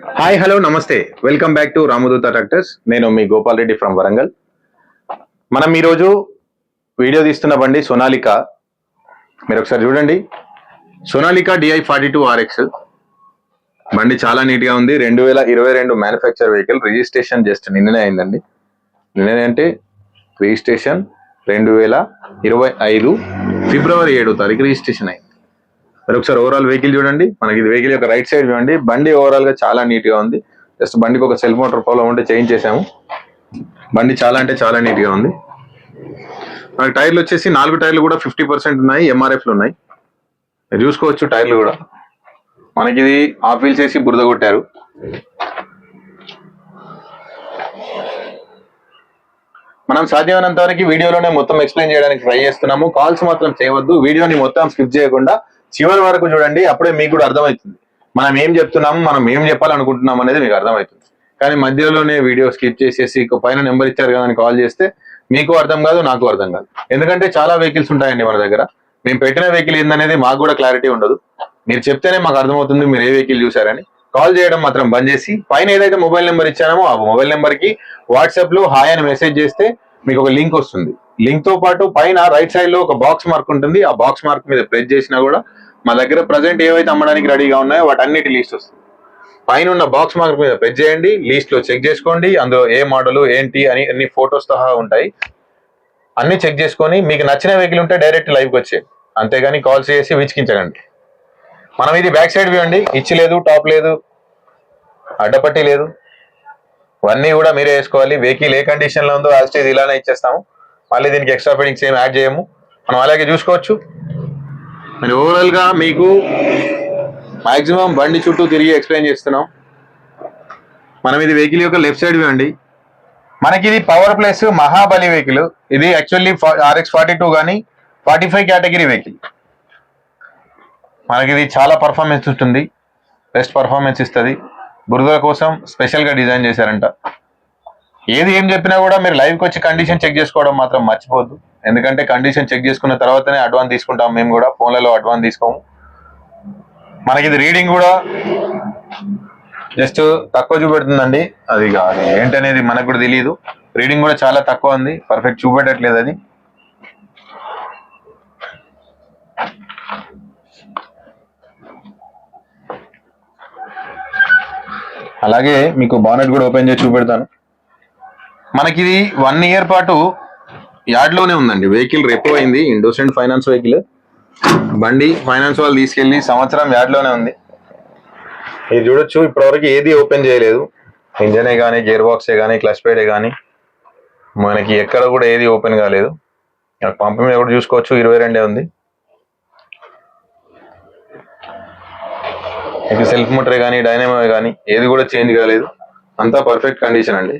Hi hello నమస్తే. Welcome back to Ramadoota tractors నేను మీ గోపాల్ రెడ్డి ఫ్రమ్ వరంగల్. మనం ఈరోజు వీడియో తీస్తున్న బండి సోనాలిక. మీరు ఒకసారి చూడండి. Sonalika DI forty two RX బండి చాలా నీట్గా ఉంది. రెండు వేల ఇరవై రెండు మ్యానుఫ్యాక్చర్ వెహికల్ రిజిస్ట్రేషన్ జస్ట్ నిన్ననే అయిందండి. నిన్ననే అంటే రిజిస్ట్రేషన్ రెండు వేల ఇరవై ఐదు ఫిబ్రవరి ఏడో తారీఖు రిజిస్ట్రేషన్ అయింది. మరి ఒకసారి ఓవరాల్ వెహికల్ చూడండి. మనకి ఇది వెహికల్ యొక్క రైట్ సైడ్ చూడండి. బండి ఓవరాల్గా చాలా నీట్గా ఉంది. జస్ట్ బండికి ఒక సెల్ మోటార్ ప్రాబ్లం ఉంటే చేంజ్ చేసాము బండి చాలా అంటే చాలా నీట్గా ఉంది. మనకి టైర్లు వచ్చేసి నాలుగు టైర్లు కూడా ఫిఫ్టీ పర్సెంట్ ఉన్నాయి. ఎంఆర్ఎఫ్లు ఉన్నాయి. చూసుకోవచ్చు టైర్లు కూడా. మనకి ఇది ఆఫీల్ చేసి బురద కొట్టారు. మనం సాధ్యమైనంత వరకు వీడియోలోనే మొత్తం ఎక్స్ప్లెయిన్ చేయడానికి ట్రై చేస్తున్నాము. కాల్స్ మాత్రం చేయవద్దు. వీడియోని మొత్తం స్కిప్ చేయకుండా చివరి వరకు చూడండి అప్పుడే మీకు కూడా అర్థమవుతుంది. మనం ఏం చెప్తున్నాము మనం ఏం చెప్పాలనుకుంటున్నాం అనేది మీకు అర్థమవుతుంది. కానీ మధ్యలోనే వీడియో స్కిప్ చేసేసి పైన నెంబర్ ఇచ్చారు కదా అని కాల్ చేస్తే మీకు అర్థం కాదు నాకు అర్థం కాదు. ఎందుకంటే చాలా వెహికల్స్ ఉంటాయండి మన దగ్గర. మేము పెట్టిన వెహికల్ ఏందనేది మాకు కూడా క్లారిటీ ఉండదు. మీరు చెప్తేనే మాకు అర్థమవుతుంది మీరు ఏ వెహికల్ చూసారని కాల్ చేయడం మాత్రం బంద్ చేసి పైన ఏదైతే మొబైల్ నెంబర్ ఇచ్చానో ఆ మొబైల్ నెంబర్కి హాయ్ అని మెసేజ్ చేస్తే మీకు ఒక లింక్ వస్తుంది. లింక్తో పాటు పైన రైట్ సైడ్లో ఒక బాక్స్ మార్క్ ఉంటుంది. ఆ బాక్స్ మార్క్ మీద ప్రెస్ చేసినా కూడా మా దగ్గర ప్రజెంట్ ఏవైతే అమ్మడానికి రెడీగా ఉన్నాయో వాటన్నిటి లిస్ట్ వస్తుంది. పైన ఉన్న బాక్స్ మార్క్ మీద పెట్ చేయండి లిస్ట్లో చెక్ చేసుకోండి అందులో ఏ మోడల్ ఏంటి అని అన్ని ఫొటోస్ సహా ఉంటాయి. అన్ని చెక్ చేసుకొని మీకు నచ్చిన వెహికల్ ఉంటే డైరెక్ట్ లైవ్కి వచ్చేది అంతేగాని కాల్స్ చేసి విచికించకండి మనం ఇది బ్యాక్ సైడ్ వ్యూండి ఇచ్చి లేదు టాప్ లేదు అడ్డపట్టి లేదు. ఇవన్నీ కూడా మీరే వేసుకోవాలి. వెహికల్ ఏ కండిషన్లో ఉందో యాజ్ ఇలానే ఇచ్చేస్తాము. మళ్ళీ దీనికి ఎక్స్ట్రా ఫిట్టింగ్స్ ఏం యాడ్ చేయము. మనం అలాగే చూసుకోవచ్చు. మరి ఓవరాల్గా మీకు మ్యాక్సిమం బండి చుట్టూ తిరిగి ఎక్స్ప్లెయిన్ చేస్తున్నాం. మనం ఇది వెహికల్ యొక్క లెఫ్ట్ సైడ్ అండి. మనకి ఇది పవర్ ప్లస్ మహాబలి వెహికల్ ఇది యాక్చువల్లీ ఆర్ఎక్స్ ఫార్టీ టూ కానీ ఫార్టీ ఫైవ్ కేటగిరీ వెహికల్ మనకి ఇది చాలా పర్ఫార్మెన్స్ ఉంటుంది బెస్ట్ పర్ఫార్మెన్స్ ఇస్తుంది. బురదల కోసం స్పెషల్గా డిజైన్ చేశారంట. ఏది ఏం చెప్పినా కూడా మీరు లైవ్కి వచ్చి కండిషన్ చెక్ చేసుకోవడం మాత్రం మర్చిపోద్దు ఎందుకంటే కండిషన్ చెక్ చేసుకున్న తర్వాతనే అడ్వాన్స్ తీసుకుంటాం. మేము కూడా ఫోన్లలో అడ్వాన్స్ తీసుకోము. మనకి ఇది రీడింగ్ కూడా జస్ట్ తక్కువ చూపెడుతుందండి. అది కాదు ఏంటనేది మనకు కూడా తెలియదు. రీడింగ్ కూడా చాలా తక్కువ ఉంది. పర్ఫెక్ట్ చూపెట్టట్లేదు అది. అలాగే మీకు బానెట్ కూడా ఓపెన్ చేసి చూపెడతాను. మనకి ఇది వన్ ఇయర్ పాటు యార్డ్లోనే ఉందండి. వెహికల్ రెపో అయింది. ఇండోసెంట్ ఫైనాన్స్ వెహికల్ బండి ఫైనాన్స్ వాళ్ళు తీసుకెళ్ళి సంవత్సరం యార్డ్లోనే ఉంది. ఇది చూడొచ్చు. ఇప్పటివరకు ఏది ఓపెన్ చేయలేదు. ఇంజనే కానీ గేర్ బాక్సే కానీ క్లచ్ పేడే కానీ మనకి ఎక్కడ కూడా ఏది ఓపెన్ కాలేదు. పంప మీద కూడా చూసుకోవచ్చు. ఇరవై రెండే ఉంది. ఇక సెల్ఫ్ మోటరే కానీ డైనమో కానీ ఏది కూడా చేంజ్ కాలేదు. అంతా పర్ఫెక్ట్ కండిషన్ అండి.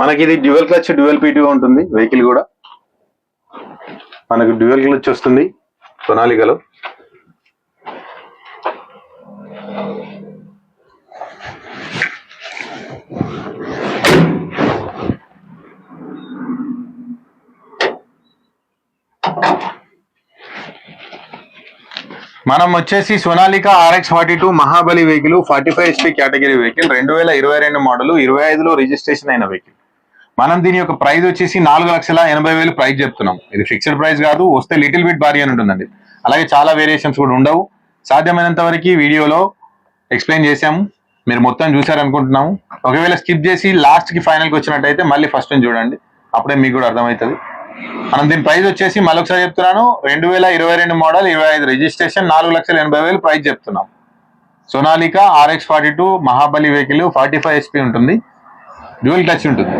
మనకి ఇది డ్యూయల్ క్లచ్ డ్యూయల్ పీటీ ఉంటుంది వెహికల్ కూడా. మనకు డ్యూయల్ క్లచ్ వస్తుంది సొనాలికలో మనం వచ్చేసి Sonalika RX forty two Mahabali vehicle forty five SP category vehicle రెండు వేల ఇరవై రెండు మోడల్ ఇరవై ఐదులో రిజిస్ట్రేషన్ అయిన వెహికల్. మనం దీని యొక్క ప్రైస్ వచ్చేసి నాలుగు లక్షల ఎనభై వేలు ప్రైస్ చెప్తున్నాం. ఇది ఫిక్స్డ్ ప్రైస్ కాదు వస్తే లిటిల్ బిట్ భారీ అని ఉంటుందండి. అలాగే చాలా వేరియేషన్స్ కూడా ఉండవు. సాధ్యమైనంత వరకు వీడియోలో ఎక్స్ప్లెయిన్ చేశాము మీరు మొత్తం చూసారనుకుంటున్నాము ఒకవేళ స్కిప్ చేసి లాస్ట్కి ఫైనల్కి వచ్చినట్టయితే మళ్ళీ ఫస్ట్ నుంచి చూడండి. అప్పుడే మీకు కూడా అర్థమవుతుంది. మనం దీని ప్రైస్ వచ్చేసి మళ్ళొకసారి చెప్తున్నాను. రెండు వేల ఇరవై రెండు మోడల్ ఇరవై ఐదు రిజిస్ట్రేషన్ నాలుగు లక్షల ఎనభై వేలు ప్రైస్ చెప్తున్నాం. Sonalika RX forty two Mahabali vehicle forty five SP ఉంటుంది. డ్యూయల్ టచ్ ఉంటుంది.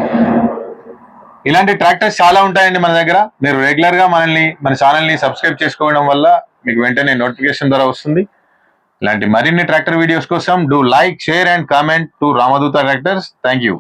ఇలాంటి ట్రాక్టర్స్ చాలా ఉంటాయండి మన దగ్గర. మీరు రెగ్యులర్గా మనల్ని మన ఛానల్ని సబ్స్క్రైబ్ చేసుకోవడం వల్ల మీకు వెంటనే నోటిఫికేషన్ ద్వారా వస్తుంది. ఇలాంటి మరిన్ని ట్రాక్టర్ వీడియోస్ కోసం do like share and comment to Ramadoota tractors thank you